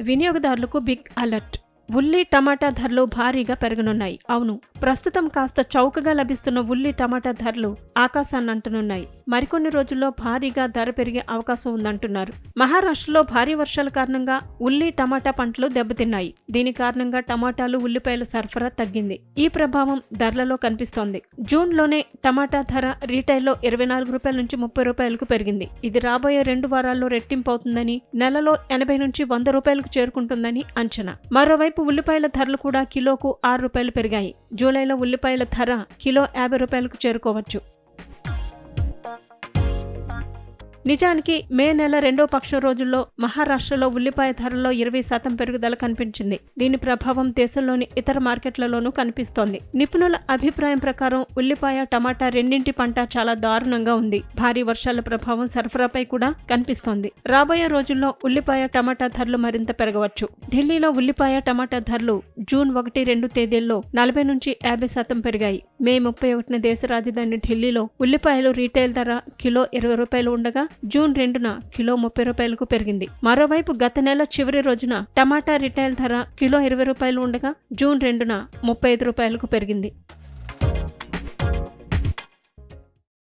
వినియోగదారులకు big alert. ఉల్లి టమాటా ధరలు భారీగా పెరగనున్నాయి. అవును. ప్రస్తుతం కాస్త చౌకగా లభిస్తున్న ఉల్లి టమాటా ధరలు ఆకాశాన్ని అంటనున్నాయి మరికొన్ని రోజుల్లో భారీగా ధర పెరిగే అవకాశం ఉందంటున్నారు. మహారాష్ట్రలో భారీ వర్షాల కారణంగా ఉల్లి టమాటా పంటలు దెబ్బతిన్నాయి. దీని కారణంగా టమాటాలు ఉల్లిపాయల సరఫరా తగ్గింది. ఈ ప్రభావం ధరలలో కనిపిస్తోంది. జూన్లోనే టమాటా ధర రీటైల్లో ఇరవై నాలుగు రూపాయల నుంచి ముప్పై రూపాయలకు పెరిగింది. ఇది రాబోయే రెండు వారాల్లో రెట్టింపు అవుతుందని నెలలో ఎనభై నుంచి వంద రూపాయలకు చేరుకుంటుందని అంచనా. మరోవైపు ఉల్లిపాయల ధరలు కూడా కిలోకు ఆరు రూపాయలు పెరిగాయి. జూలైలో ఉల్లిపాయల ధర కిలో యాభై రూపాయలకు చేరుకోవచ్చు. నిజానికి మే నెల రెండో పక్షం రోజుల్లో మహారాష్ట్రలో ఉల్లిపాయ ధరల్లో ఇరవై శాతం పెరుగుదల కనిపించింది. దీని ప్రభావం దేశంలోని ఇతర మార్కెట్లలోనూ కనిపిస్తోంది. నిపుణుల అభిప్రాయం ప్రకారం ఉల్లిపాయ టమాటా రెండింటి పంట చాలా దారుణంగా ఉంది. భారీ వర్షాల ప్రభావం సరఫరాపై కూడా కనిపిస్తోంది. రాబోయే రోజుల్లో ఉల్లిపాయ టమాటా ధరలు మరింత పెరగవచ్చు. ఢిల్లీలో ఉల్లిపాయ టమాటా ధరలు జూన్ ఒకటి రెండు తేదీల్లో నలభై నుంచి యాభై శాతం పెరిగాయి. మే ముప్పై ఒకటిన దేశ రాజధాని ఢిల్లీలో ఉల్లిపాయలు రీటైల్ ధర కిలో ఇరవై రూపాయలు ఉండగా జూన్ రెండున కిలో ముప్పై రూపాయలకు పెరిగింది. మరోవైపు గత నెల చివరి రోజున టమాటా రిటైల్ ధర కిలో ఇరవై రూపాయలు ఉండగా జూన్ రెండున ముప్పై ఐదు రూపాయలకు పెరిగింది.